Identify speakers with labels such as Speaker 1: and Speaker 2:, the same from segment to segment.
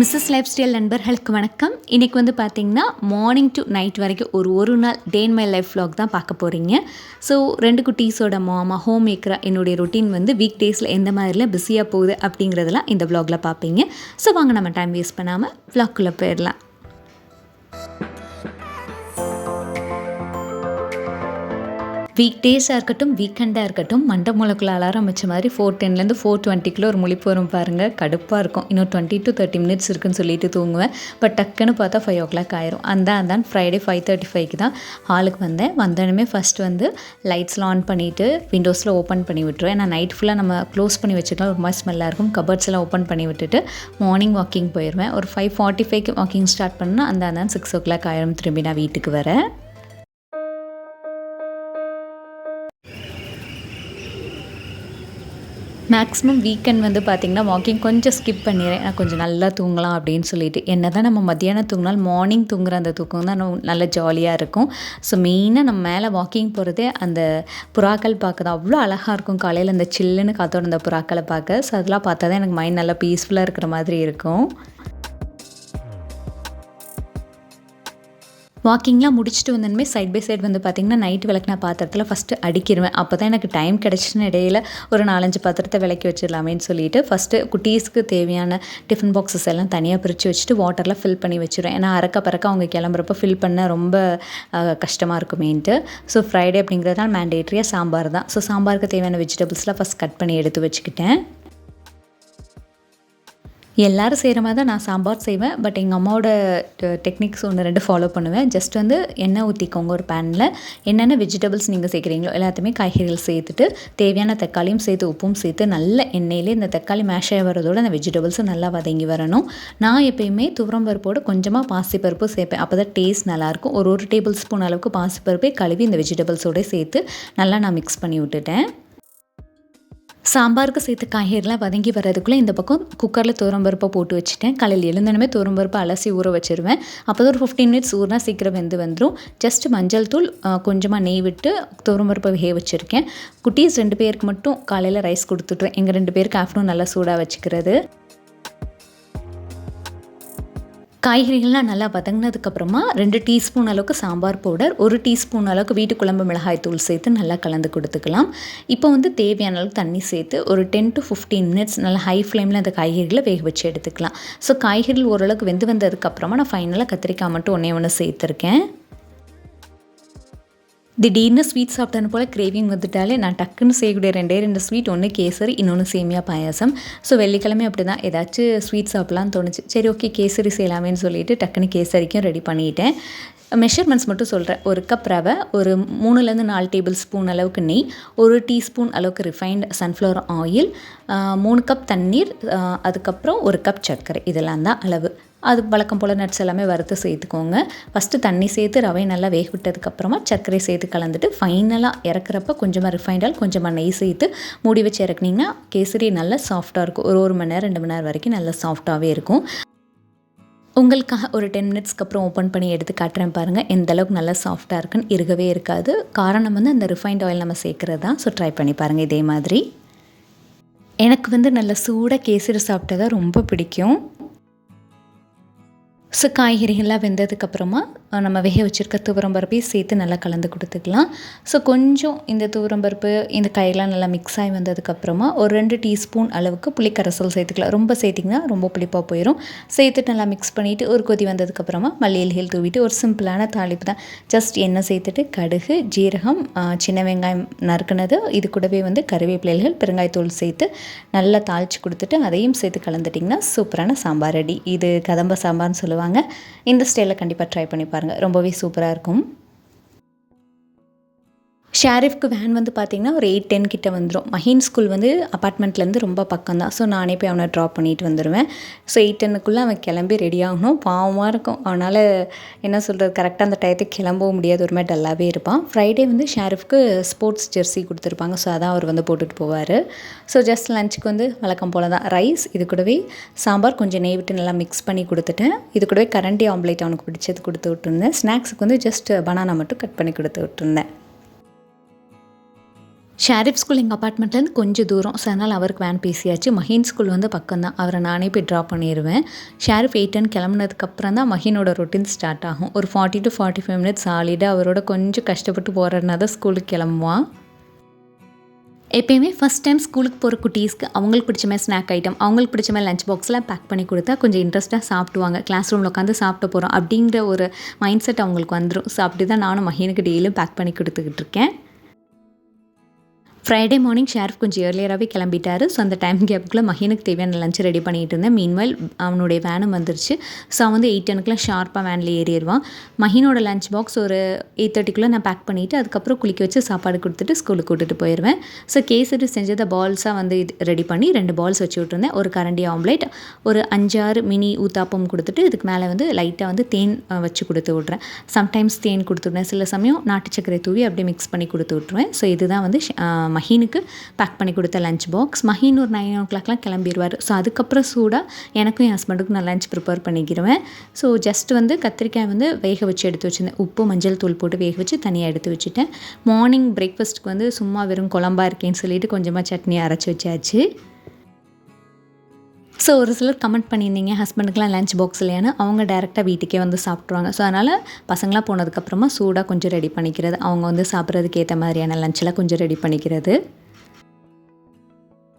Speaker 1: Mrs life style நண்பர்களுக்கு வணக்கம். இன்றைக்கி வந்து பார்த்தீங்கன்னா மார்னிங் டு நைட் வரைக்கும் ஒரு ஒரு நாள் day in my life vlog தான் பார்க்க போகிறீங்க ஸோ ரெண்டு குட்டீஸோட மாமா ஹோம் மேக்கராக என்னுடைய ரொட்டீன் வந்து வீக் டேஸில் எந்த மாதிரிலாம் பிஸியாக போகுது அப்படிங்கிறதெல்லாம் இந்த வ்ளாகில் பார்ப்பீங்க. ஸோ வாங்க நம்ம டைம் வேஸ்ட் பண்ணாமல் வ்ளாக்குள்ளே போயிடலாம். வீக் டேஸாக இருக்கட்டும் வீக்கெண்டாக இருக்கட்டும் மண்டை மூலக்குள்ள அலாரம் வச்ச மாதிரி ஃபோர் டென்லேருந்து ஃபோர் டுவெண்ட்டிக்குள்ளே ஒரு முழிப்பு வரும் பாருங்கள் கடுப்பாக இருக்கும். இன்னும் டுவெண்ட்டி டு தேர்ட்டி மினிட்ஸ் இருக்குன்னு சொல்லிட்டு தூங்குவேன். பட் டக்குன்னு பார்த்தா ஃபைவ் ஓ கிளாக் ஆயிரும். அந்த அதான் ஃப்ரைடே ஃபைவ் தேர்ட்டி ஃபைவ்க்கு தான் ஹாலுக்கு வந்தேன். வந்தோடனே ஃபஸ்ட் வந்து லைட்ஸ்லாம் ஆன் பண்ணிவிட்டு விண்டோஸில் ஓப்பன் பண்ணி விட்டுருவேன். ஏன்னா நைட் ஃபுல்லாக நம்ம க்ளோஸ் பண்ணி வச்சுக்கலாம் ஒரு மாதிரி ஸ்மெல்லாக இருக்கும். கபர்ட்ஸ் எல்லாம் ஓப்பன் பண்ணி விட்டுட்டு மார்னிங் வாக்கிங் போயிடுவேன் ஒரு ஃபைவ் ஃபார்ட்டி ஃபைவ்க்கு வாக்கிங் ஸ்டார்ட் பண்ணால் அந்த அதான் சிக்ஸ் ஓ கிளாக் ஆயிரும். திரும்பி நான் வீட்டுக்கு வரேன். மேக்ஸிமம் வீக்கெண்ட் வந்து பார்த்திங்கன்னா வாக்கிங் கொஞ்சம் ஸ்கிப் பண்ணிடுறேன். நான் கொஞ்சம் நல்லா தூங்கலாம் அப்படின்னு சொல்லிட்டு. என்ன தான் நம்ம மத்தியானம் தூங்கினாலும் மார்னிங் தூங்குற அந்த தூக்கம் தான் நல்லா ஜாலியாக இருக்கும். ஸோ மெயினாக நம்ம மேலே வாக்கிங் போகிறதே அந்த புறாக்கள் பார்க்க தான் அவ்வளோ அழகாக இருக்கும். காலையில் அந்த சில்லுன்னு காத்தோட அந்த புறாக்களை பார்க்க. ஸோ அதெல்லாம் பார்த்தா தான் எனக்கு மைண்ட் நல்லா பீஸ்ஃபுல்லாக இருக்கிற மாதிரி இருக்கும். வாக்கிங்லாம் முடிச்சுட்டு வந்தோமே சைட் பை சைடு வந்து பார்த்திங்கன்னா நைட் விளக்குன பாத்திரத்தில் ஃபஸ்ட்டு அடிக்கிடுவேன் அப்போ தான் எனக்கு டைம் கிடச்சின்னு இடையில ஒரு நாலஞ்சு பாத்திரத்தை விளக்கி வச்சிடலாமேன்னு சொல்லிட்டு ஃபஸ்ட்டு குட்டீஸ்க்கு தேவையான டிஃபன் பாக்ஸஸ் எல்லாம் தனியாக பிரித்து வச்சுட்டு வாட்டரில் ஃபில் பண்ணி வச்சுருவேன். ஏன்னா அறக்க பறக்க அவங்க கிளம்புறப்ப ஃபில் பண்ண ரொம்ப கஷ்டமாக இருக்குமேன்ட்டு. ஸோ ஃப்ரைடே அப்படிங்கிறதுனால மேண்டேட்ரியாக சாம்பார் தான். ஸோ சாம்பாருக்கு தேவையான வெஜிடபிள்ஸ்லாம் ஃபஸ்ட் கட் பண்ணி எடுத்து வச்சுக்கிட்டேன். எல்லோரும் செய்கிற மாதிரி தான் நான் சாம்பார் செய்வேன். பட் எங்கள் அம்மாவோட டெக்னிக்ஸ் ஒன்று ரெண்டு ஃபாலோ பண்ணுவேன். ஜஸ்ட் வந்து எண்ணெய் ஊற்றிக்கோங்க ஒரு பேனில் என்னென்ன வெஜிடபிள்ஸ் நீங்கள் சேர்க்குறீங்களோ எல்லாத்தையுமே காய்கறிகள் சேர்த்துட்டு தேவையான தக்காளியும் சேர்த்து உப்பும் சேர்த்து நல்ல எண்ணெயிலே இந்த தக்காளி மேஷாக வரதோடு வரதோட அந்த வெஜிடபிள்ஸும் நல்லா வதங்கி வரணும். நான் எப்பயுமே துவரம் பருப்போடு கொஞ்சமாக பாசிப்பருப்பு சேர்ப்பேன். அப்போ தான் டேஸ்ட் நல்லாயிருக்கும் ஒரு ஒரு டேபிள் ஸ்பூன் அளவுக்கு பாசிப்பருப்பே கழுவி இந்த வெஜிடபிள்ஸோடு சேர்த்து நல்லா நான் மிக்ஸ் பண்ணி விட்டுட்டேன். சாம்பாருக்கு சேர்த்து காய்கறிலாம் வதங்கி வர்றதுக்குள்ளே இந்த பக்கம் குக்கரில் துரம்பருப்பை போட்டு வச்சுட்டேன். காலையில் எழுந்தனமே துவரம்பருப்பை அலசி ஊற வச்சுருவேன். அப்போ ஒரு ஃபிஃப்டீன் மினிட்ஸ் ஊறினா சீக்கிரம் வெந்து வந்துடும் ஜஸ்ட் மஞ்சள் தூள் கொஞ்சமாக நெய் விட்டு துரம்பருப்பை வேக வச்சுருக்கேன். குட்டீஸ் ரெண்டு பேருக்கு மட்டும் காலையில் ரைஸ் கொடுத்துட்றேன். எங்கள் ரெண்டு பேருக்கு ஆஃப்டர்நூன் நல்லா சூடாக வச்சுக்கிறது. காய்கறிகள்லாம் நல்லா வதங்கினதுக்கப்புறமா ரெண்டு டீஸ்பூன் அளவுக்கு சாம்பார் பவுடர் ஒரு டீஸ்பூன் அளவுக்கு வீட்டு குழம்பு மிளகாய் தூள் சேர்த்து நல்லா கலந்து கொடுத்துக்கலாம். இப்போ வந்து தேவையான அளவுக்கு தண்ணி சேர்த்து ஒரு டென் டு ஃபிஃப்டீன் மினிட்ஸ் நல்லா ஹை ஃப்ளேமில் அந்த காய்கறிகளை வேக வச்சு எடுத்துக்கலாம். ஸோ காய்கறிகள் ஓரளவுக்கு வெந்து வந்ததுக்கப்புறமா நான் ஃபைனலாக கத்திரிக்காய் மட்டும் ஒன்றே ஒன்று சேர்த்துருக்கேன். திடீர்னு ஸ்வீட் சாப்பிட்டது போல் கிரேவிங் வந்துட்டாலே நான் டக்குன்னு செய்யக்கூடிய ரெண்டே ரெண்டு ஸ்வீட் ஒன்று கேசரி இன்னொன்று சேமியா பாயாசம். ஸோ வெள்ளிக்கிழமை அப்படி தான் ஏதாச்சும் ஸ்வீட் சாப்பிட்லான்னு தோணுச்சு. சரி ஓகே கேசரி செய்யலாமேன்னு சொல்லிட்டு டக்குன்னு கேசரிக்கும் ரெடி பண்ணிட்டேன். மெஷர்மெண்ட்ஸ் மட்டும் சொல்கிறேன் ஒரு கப் ரவை ஒரு மூணுலேருந்து நாலு டேபிள் ஸ்பூன் அளவுக்கு நெய் ஒரு டீஸ்பூன் அளவுக்கு ரிஃபைண்ட் சன்ஃப்ளவர் ஆயில் மூணு கப் தண்ணீர் அதுக்கப்புறம் ஒரு கப் சர்க்கரை. இதெல்லாம் தான் அளவு. அது வழக்கம் போல் நட்ஸ் எல்லாமே வறுத்து சேர்த்துக்கோங்க. ஃபஸ்ட்டு தண்ணி சேர்த்து ரவை நல்லா வேக விட்டதுக்கப்புறமா சர்க்கரை சேர்த்து கலந்துட்டு ஃபைனலாக இறக்குறப்ப கொஞ்சமாக ரிஃபைண்டால் கொஞ்சமாக நெய் சேர்த்து மூடி வச்சு இறக்குனீங்கன்னா கேசரி நல்லா சாஃப்டாக இருக்கும். ஒரு ஒரு மணி நேரம் ரெண்டு மணி நேரம் வரைக்கும் நல்லா சாஃப்டாகவே இருக்கும். உங்களுக்காக ஒரு டென் மினிட்ஸ்க்கு அப்புறம் ஓப்பன் பண்ணி எடுத்து காட்டுறேன் பாருங்கள் எந்த அளவுக்கு நல்லா சாஃப்டாக இருக்குன்னு இருக்கவே இருக்காது. காரணம் வந்து அந்த ரிஃபைண்ட் ஆயில் நம்ம சேர்க்குறது தான். ஸோ ட்ரை பண்ணி பாருங்கள் இதே மாதிரி. எனக்கு வந்து நல்ல சூடாக கேசரி சாப்பிட்டதா ரொம்ப பிடிக்கும். ஸோ காய்கறிகள்லாம் வெந்ததுக்கப்புறமா நம்ம வேக வச்சுருக்க துவரம்பருப்பையும் சேர்த்து நல்லா கலந்து கொடுத்துக்கலாம். ஸோ கொஞ்சம் இந்த துவரம் பருப்பு இந்த காயெல்லாம் நல்லா மிக்ஸ் ஆகி வந்ததுக்கப்புறமா ஒரு ரெண்டு டீஸ்பூன் அளவுக்கு புளிக்கரசல் சேர்த்துக்கலாம். ரொம்ப சேர்த்திங்கன்னா ரொம்ப புளிப்பாக போயிடும் சேர்த்துட்டு நல்லா மிக்ஸ் பண்ணிவிட்டு ஒரு கொதி வந்ததுக்கப்புறமா மல்லியல்கள் தூவிட்டு ஒரு சிம்பிளான தாளிப்பு தான். ஜஸ்ட் எண்ணெய் சேர்த்துட்டு கடுகு ஜீரகம் சின்ன வெங்காயம் நறுக்குனது இது கூடவே வந்து கருவேப்பிலைகள் பெருங்காயத்தூள் சேர்த்து நல்லா தாளித்து கொடுத்துட்டு அதையும் சேர்த்து கலந்துட்டிங்கன்னா சூப்பரான சாம்பார் ரெடி. இது கதம்ப சாம்பார்னு சொல்லுவாங்க. இந்த ஸ்டைலில் கண்டிப்பாக ட்ரை பண்ணி பாருங்கள் ரொம்பவே சூப்பராக இருக்கும். ஷாரிஃப்க்கு வேன் வந்து பார்த்திங்கன்னா ஒரு எயிட் டென் கிட்டே வந்துடும் மஹின் ஸ்கூல் வந்து அப்பார்ட்மெண்ட்லேருந்து ரொம்ப பக்கம் தான் ஸோ நானே போய் அவனை ட்ராப் பண்ணிட்டு வந்துடுவேன் ஸோ எயிட் டென்னுக்குள்ளே அவன் கிளம்பி ரெடி ஆகணும். பாவமாக இருக்கும். அவனால் என்ன சொல்கிறது கரெக்டாக அந்த டயத்துக்கு கிளம்பவும் முடியாது. ஒரு மாதிரி டல்லாகவே இருப்பான். ஃப்ரைடே வந்து ஷாரிஃப்க்கு ஸ்போர்ட்ஸ் ஜெர்சி கொடுத்துருப்பாங்க. ஸோ அதான் அவர் வந்து போட்டுட்டு போவார். ஸோ ஜஸ்ட் லஞ்சுக்கு வந்து வழக்கம் போல் தான் ரைஸ் இது கூடவே சாம்பார் கொஞ்சம் நெய் விட்டு நல்லா மிக்ஸ் பண்ணி கொடுத்துட்டேன். இது கூடவே கரண்டி ஆம்லேட் அவனுக்கு பிடிச்சது கொடுத்து விட்டுருந்தேன். ஸ்நாக்ஸுக்கு வந்து ஜஸ்ட் பனானா மட்டும் கட் பண்ணி கொடுத்து விட்டுருந்தேன். ஷாரிப் ஸ்கூல் எங்கள் அப்பார்ட்மெண்ட்லேருந்து கொஞ்சம் தூரம். ஸோ அதனால் அவருக்கு வேன் பேசியாச்சு. மஹின் ஸ்கூல் வந்து பக்கம் தான் அவரை நானே போய் ட்ராப் பண்ணிடுவேன் ஷாரிப் எயிட் டென் கிளம்புனதுக்கப்புறம் தான் மஹினோட ரொட்டீன் ஸ்டார்ட் ஆகும். ஒரு forty to forty five minutes சாலிடாக அவரோட கொஞ்சம் கஷ்டப்பட்டு போகிறதுனா தான் ஸ்கூலுக்கு கிளம்புவான். எப்பயுமே ஃபஸ்ட் டைம் ஸ்கூலுக்கு போகிற குட்டீஸ்க்கு அவங்களுக்கு பிடிச்ச மாதிரி ஸ்நாக் ஐட்டம் அவங்களுக்கு பிடிச்ச மாதிரி லஞ்ச் பாக்ஸ்லாம் பேக் பண்ணி கொடுத்தா கொஞ்சம் இன்ட்ரெஸ்ட்டாக சாப்பிடுவாங்க. கிளாஸ் ரூமில் உட்காந்து சாப்பிட்டு போகிறோம் அப்படிங்கிற ஒரு மைண்ட் செட் அவங்களுக்கு வந்துடும் ஸோ அப்படி தான் நானும் மஹீனுக்கு டெய்லியும் பேக் பண்ணி கொடுத்துக்கிட்டு இருக்கேன். ஃப்ரைடே மார்னிங் ஷேர்ஃப் கொஞ்சம் ஏர்லியராகவே கிளம்பிட்டாரு. ஸோ அந்த டைம் கேப்புக்குள்ளே மஹீனுக்கு தேவையான லஞ்ச் ரெடி பண்ணிகிட்டு இருந்தேன். மீன்வைல் அவனுடைய வேனும் வந்துருச்சு. ஸோ அவன் வந்து எயிட் டெனுக்குலாம் ஷார்ப்பாக வேனில் ஏறிடுவான். மஹீனோட லஞ்ச் பாக்ஸ் ஒரு எயிட் தேர்ட்டிக்குள்ளே நான் பேக் பண்ணிவிட்டு அதுக்கப்புறம் குளிக்க வச்சு சாப்பாடு கொடுத்துட்டு ஸ்கூலுக்கு கூட்டிகிட்டு போயிடுவேன் ஸோ கேசரி செஞ்சதை பால்ஸாக வந்து இது ரெடி பண்ணி ரெண்டு பால்ஸ் வச்சு விட்ருந்தேன் ஒரு கரண்டி ஆம்லேட் ஒரு அஞ்சாறு மினி ஊத்தாப்பம் கொடுத்துட்டு இதுக்கு மேலே வந்து லைட்டாக வந்து தேன் வச்சு கொடுத்து விட்றேன் சம்டைம்ஸ் தேன் கொடுத்துட்றேன் சில சமயம் நாட்டு சர்க்கரை தூவி அப்படியே மிக்ஸ் பண்ணி கொடுத்து விட்ருவேன் ஸோ இதுதான் வந்து மஹீனுக்கு பேக் பண்ணி கொடுத்த லஞ்ச் பாக்ஸ் மஹீன் ஒரு நைன் ஓ கிளாக்லாம் கிளம்பிடுவார் ஸோ அதுக்கப்புறம் சூடாக எனக்கும் என் ஹஸ்பண்டுக்கும் நான் லஞ்ச் ப்ரிப்பேர் பண்ணிக்கிடுவேன் ஸோ ஜஸ்ட் வந்து கத்திரிக்காய் வந்து வேக வச்சு எடுத்து வச்சுருந்தேன். உப்பு மஞ்சள் தூள் போட்டு வேக வச்சு தனியாக எடுத்து வச்சுட்டேன். மார்னிங் பிரேக்ஃபாஸ்ட்டுக்கு வந்து சும்மா வெறும் குழம்பா இருக்கேன்னு சொல்லிட்டு கொஞ்சமாக சட்னி அரைச்சி வச்சாச்சு. ஸோ ஒரு சிலர் கமெண்ட் பண்ணியிருந்தீங்க ஹஸ்பண்டுக்குலாம் லஞ்ச் பாக்ஸ் இல்லையான்னு அவங்க டேரெக்டாக வீட்டுக்கே வந்து சாப்பிட்ருவாங்க ஸோ அதனால் பசங்களாம் போனதுக்கப்புறமா சூடாக கொஞ்சம் ரெடி பண்ணிக்கிறது அவங்க வந்து சாப்பிட்றதுக்கு ஏற்ற மாதிரியான லஞ்செலாம் கொஞ்சம் ரெடி பண்ணிக்கிறது.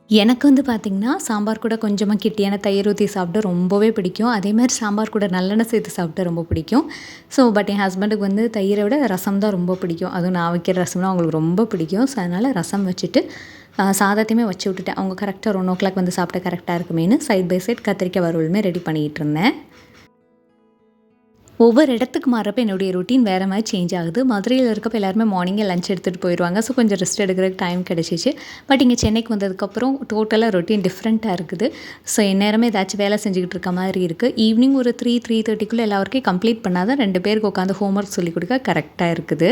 Speaker 1: எனக்கு வந்து பார்த்திங்கன்னா சாம்பார் கூட கொஞ்சமாக கிட்டியான தயிர் ஊற்றி சாப்பிட ரொம்பவே பிடிக்கும். அதே மாதிரி சாம்பார் கூட நல்லெண்ணெய் சேர்த்து சாப்பிட ரொம்ப பிடிக்கும். ஸோ பட் என் ஹஸ்பண்டுக்கு வந்து தயிரை விட ரசம் தான் ரொம்ப பிடிக்கும். அதுவும் நான் வைக்கிற ரசம்னா அவங்களுக்கு ரொம்ப பிடிக்கும். ஸோ அதனால் ரசம் வச்சுட்டு சாதத்தையுமே வச்சு விட்டுட்டேன். அவங்க கரெக்டாக ஒன் ஓ கிளாக் வந்து சாப்பிட கரெக்டாக இருக்குமேனு சைட் பை சைட் கத்திரிக்காய் வறுவலுமே ரெடி பண்ணிகிட்டு இருந்தேன். ஒவ்வொரு இடத்துக்கு மாறப்ப என்னுடைய ருட்டீன் வேறு மாதிரி சேஞ்ச் ஆகுது. மதுரையில் இருக்கப்போ எல்லாருமே மார்னிங்கே லஞ்ச் எடுத்துகிட்டு போயிடுவாங்க ஸோ கொஞ்சம் ரெஸ்ட் எடுக்கிறதுக்கு டைம் கிடச்சிச்சு. பட் இங்கே சென்னைக்கு வந்ததுக்கப்புறம் டோட்டலாக ரொட்டீன் டிஃப்ரெண்ட்டாக இருக்குது. ஸோ எந்நேரமே ஏதாச்சும் வேலை செஞ்சுக்கிட்டு இருக்க மாதிரி இருக்குது ஈவினிங் ஒரு த்ரீ த்ரீ தேர்ட்டிக்குள்ளே எல்லா கம்ப்ளீட் பண்ணால் தான் ரெண்டு பேருக்கு உட்காந்து ஹோம்ஒர்க் சொல்லிக் கொடுக்க கரெக்டாக இருக்குது.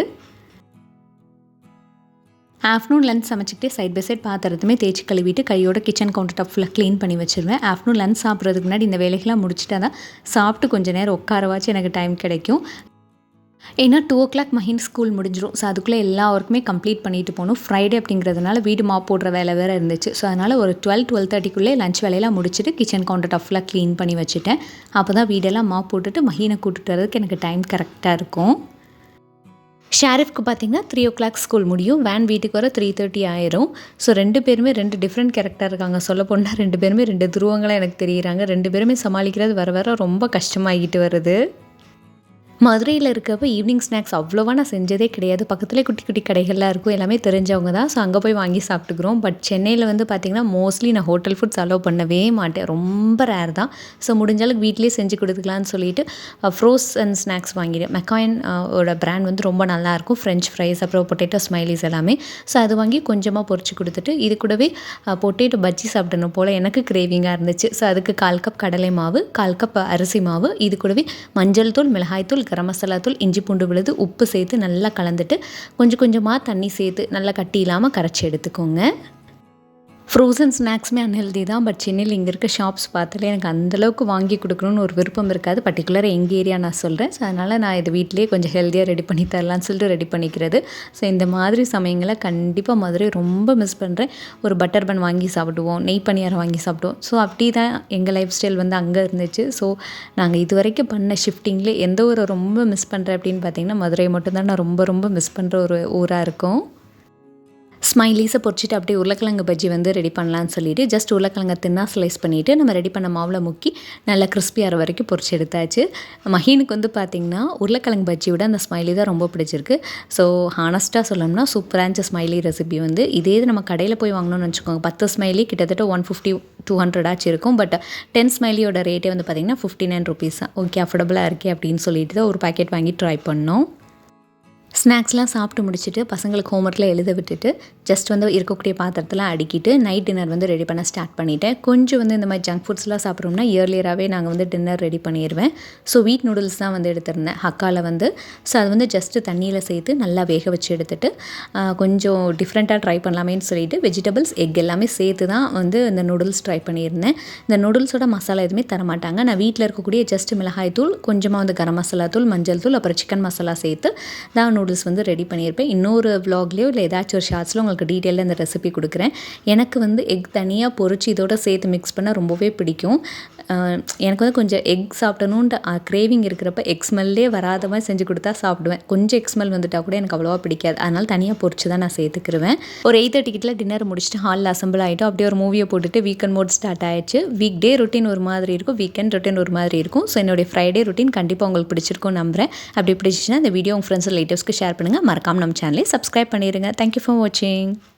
Speaker 1: ஆஃப்டர்நூன் லஞ்ச் சமைச்சிக்கிட்டே சைட் பை சைட் பாத்திரத்துமே தேய்ச்சி கழுவிட்டு கையோட கிச்சன் கவுண்டர் டாப் ஃபுல்லாக க்ளீன் பண்ணி வச்சுருவேன். ஆஃப்டர்நூன் லஞ்ச் சாப்பிட்றதுக்கு முன்னாடி இந்த வேலைகள்லாம் முடிச்சுட்டா தான் சாப்பிட்டு கொஞ்சம் நேரம் உட்காரவாச்சு எனக்கு டைம் கிடைக்கும். ஏன்னா two o'clock Mahin school முடிஞ்சிடும் ஸோ அதுக்குள்ளே எல்லா ஒர்க்குமே கம்ப்ளீட் பண்ணிட்டு போகணும். ஃப்ரைடே அப்படிங்கிறதுனால வீடு மாப் போடுற வேலை வேறு இருந்துச்சு. ஸோ அதனால் ஒரு டுவெல் டுவெல் தேர்ட்டிக்குள்ளே லஞ்ச் வேலையெல்லாம் முடிச்சுட்டு கிச்சன் கவுண்டர் டாப் க்ளீன் பண்ணி வச்சுட்டேன். அப்போ தான் வீடெல்லாம் மாப் போட்டுட்டு மஹீனை கூட்டுட்டு வரதுக்கு எனக்கு டைம் கரெக்டாக இருக்கும். ஷாரிஃப்க்கு பார்த்தீங்கன்னா த்ரீ ஓ கிளாக் ஸ்கூல் முடியும். வேன் வீட்டுக்கு வர த்ரீ தேர்ட்டி ஆயிரும். ஸோ ரெண்டு பேருமே ரெண்டு டிஃப்ரெண்ட் கேரக்டர் இருக்காங்க. சொல்ல போனால் ரெண்டு பேருமே ரெண்டு துருவங்களாக எனக்கு தெரிகிறாங்க ரெண்டு பேருமே சமாளிக்கிறது வர வர ரொம்ப கஷ்டமாகிட்டு வருது. மதுரையில் இருக்கப்போ ஈவினிங் ஸ்நாக்ஸ் அவ்வளோவா நான் செஞ்சதே கிடையாது. பக்கத்துலேயே குட்டி குட்டி கடைகள்லாம் இருக்கும். எல்லாமே தெரிஞ்சவங்க தான். ஸோ அங்கே போய் வாங்கி சாப்பிட்டுக்கிறோம். பட் சென்னையில் வந்து பார்த்திங்கன்னா மோஸ்ட்லி நான் ஹோட்டல் ஃபுட்ஸ் அலோவ் பண்ணவே மாட்டேன். ரொம்ப ரேர் தான். ஸோ முடிஞ்சளவுக்கு வீட்லேயே செஞ்சு கொடுத்துக்கலான்னு சொல்லிட்டு ஃப்ரோஸ் அண்ட் ஸ்நாக்ஸ் வாங்கிட்டேன் மெக்காயின் ஓட பிராண்ட் வந்து ரொம்ப நல்லாயிருக்கும் ஃப்ரெஞ்ச் ஃப்ரைஸ் அப்புறம் பொட்டேட்டோ ஸ்மைலிஸ் எல்லாமே. ஸோ அது வாங்கி கொஞ்சமாக பொறிச்சு கொடுத்துட்டு இது கூடவே பொட்டேட்டோ பஜ்ஜி சாப்பிடணும் போல் எனக்கு கிரேவிங்காக இருந்துச்சு. ஸோ அதுக்கு கால் கப் கடலை மாவு கால் கப் அரிசி மாவு இது கூடவே மஞ்சள் தூள் மிளகாய் தூள் கரம் மசாலாத்தூள் தூள் இஞ்சி பூண்டு விழுது உப்பு சேர்த்து நல்லா கலந்துட்டு கொஞ்சம் கொஞ்சமாக தண்ணி சேர்த்து நல்லா கட்டி இல்லாமல் கரைச்சி எடுத்துக்கோங்க. ஃப்ரோசன் ஸ்நாக்ஸுமே அன்ஹெல்தி தான் பட் சென்னையில் இங்கே இருக்க ஷாப்ஸ் பார்த்தாலே எனக்கு அந்தளவுக்கு வாங்கி கொடுக்கணும்னு ஒரு விருப்பம் இருக்காது. பர்டிகுலராக எங்கள் ஏரியா நான் சொல்கிறேன் ஸோ அதனால் நான் இது வீட்டிலேயே கொஞ்சம் ஹெல்த்தியாக ரெடி பண்ணி தரலான்னு சொல்லிட்டு ரெடி பண்ணிக்கிறது. ஸோ இந்த மாதிரி சமயங்களை கண்டிப்பாக மதுரை ரொம்ப மிஸ் பண்ணுறேன் ஒரு பட்டர் பன் வாங்கி சாப்பிடுவோம் நெய் பணியாரம் வாங்கி சாப்பிடுவோம். ஸோ அப்படி தான் எங்கள் லைஃப் ஸ்டைல் வந்து அங்கே இருந்துச்சு. ஸோ நாங்கள் இது வரைக்கும் பண்ண ஷிஃப்டிங்லேயே எந்த ஒரு ரொம்ப மிஸ் பண்ணுறேன் அப்படின்னு பார்த்தீங்கன்னா மதுரை மட்டும்தான் நான் ரொம்ப ரொம்ப மிஸ் பண்ணுற ஒரு ஊராக இருக்கும். ஸ்மைலீஸை பொரிச்சிட்டு அப்படியே உருளைக்கிழங்கு பஜ்ஜி வந்து ரெடி பண்ணலான்னு சொல்லிட்டு ஜஸ்ட் உருளைக்கிழங்க தின்னா ஸ்லைஸ் பண்ணிவிட்டு நம்ம ரெடி பண்ண மாவில் முக்கி நல்லா கிறிஸ்பியாகிற வரைக்கும் பொறிச்சு எடுத்தாச்சு. மஹீனுக்கு வந்து பார்த்திங்கன்னா உருளைக்கிழங்கு பஜ்ஜி விட அந்த ஸ்மைலி தான் ரொம்ப பிடிச்சிருக்கு. ஸோ ஹானஸ்ட்டாக சொல்லணும்னா சூப்பராக இருந்துச்சு ஸ்மைலி ரெசிபி வந்து. இதே இது நம்ம கடையில் போய் வாங்கணும்னு வச்சுக்கோங்க பத்து ஸ்மைலி கிட்டத்தட்ட ஒன் ஃபிஃப்டி டூ ஹண்ட்ரட் ஆச்சு இருக்கும். பட் டென் ஸ்மைலியோட ரேட்டே வந்து பார்த்திங்கன்னா ஃபிஃப்டி நைன் ருபீஸ் ஓகே அஃபோர்டபுளாக இருக்கே அப்படின்னு சொல்லிட்டு தான் ஒரு பேக்கெட் வாங்கி ட்ரை பண்ணோம். ஸ்நாக்ஸ்லாம் சாப்பிட்டு முடிச்சுட்டு பசங்களுக்கு ஹோம்ஒர்க்கில் எழுத விட்டுட்டு ஜஸ்ட் வந்து இருக்கக்கூடிய பாத்திரத்தில் அடுக்கிட்டு நைட் டின்னர் வந்து ரெடி பண்ண ஸ்டார்ட் பண்ணிட்டேன். கொஞ்சம் வந்து இந்த மாதிரி ஜங்க் ஃபுட்ஸ்லாம் சாப்பிட்றோம்னா இயர்லியராகவே நாங்கள் வந்து டின்னர் ரெடி பண்ணிடுவேன் ஸோ வீட் நூடுல்ஸ் தான் வந்து எடுத்திருந்தேன். ஹக்காவில் வந்து. ஸோ அது வந்து ஜஸ்ட்டு தண்ணியில் சேர்த்து நல்லா வேக வச்சு எடுத்துட்டு கொஞ்சம் டிஃப்ரெண்ட்டாக ட்ரை பண்ணலாமேன்னு சொல்லிட்டு வெஜிடபிள்ஸ் எக் எல்லாமே சேர்த்து தான் வந்து இந்த நூடுல்ஸ் ட்ரை பண்ணியிருந்தேன். இந்த நூடுல்ஸோட மசாலா எதுவுமே தரமாட்டாங்க நான் வீட்டில் இருக்கக்கூடிய ஜஸ்ட் மிளகாய் தூள் கொஞ்சமாக வந்து கரம் மசாலா தூள் மஞ்சள் தூள் அப்புறம் சிக்கன் மசாலா சேர்த்து தான் நூடுல்ஸ் வந்து ரெடி பண்ணியிருப்பேன். இன்னொரு வ்ளாக்லேயோ இல்லை ஏதாச்சும் ஒரு ஷார்ட்ஸில் உங்களுக்கு உங்களுக்கு டீட்டெயிலில் இந்த ரெசிபி கொடுக்குறேன். எனக்கு வந்து எக் தனியாக பொறிச்சு இதோட சேர்த்து மிக்ஸ் பண்ணால் ரொம்பவே பிடிக்கும். எனக்கு வந்து கொஞ்சம் எக் சாப்பிடணுன்ற கிரேவிங் இருக்கிறப்ப எக் ஸ்மெல்லே வராத மாதிரி செஞ்சு கொடுத்தா சாப்பிடுவேன். கொஞ்சம் எக் ஸ்மெல் வந்துட்டால் கூட எனக்கு அவ்வளோவா பிடிக்காது. அதனால் தனியாக பொறிச்சு தான் நான் சேர்த்துக்கிருவேன். ஒரு எயிட் தேர்ட்டி டின்னர் முடிச்சுட்டு ஹாலில் அசம்பிள் ஆகிட்டோம் அப்படியே ஒரு மூவியை போட்டுட்டு வீக்கெண்ட் மோட் ஸ்டார்ட் ஆயிடுச்சு. வீக் டே ரொட்டீன் ஒரு மாதிரி இருக்கும். வீக்கெண்ட் ரொட்டீன் ஒரு மாதிரி இருக்கும். ஸோ என்னுடைய ஃப்ரைடே ரொட்டீன் கண்டிப்பாக உங்களுக்கு பிடிச்சிருக்கும் நம்புறேன். அப்படி பிடிச்சிச்சுன்னா இந்த வீடியோ உங்கள் ஃப்ரெண்ட்ஸ் ரிலேட்டிவ்ஸ்க்கு ஷேர் பண்ணுங்கள் மறக்காம நம்ம சேனலை சப்ஸ்கிரைப் பண்ணிடுங்க தேங்க்யூ ஃபார் வாட்சிங் Training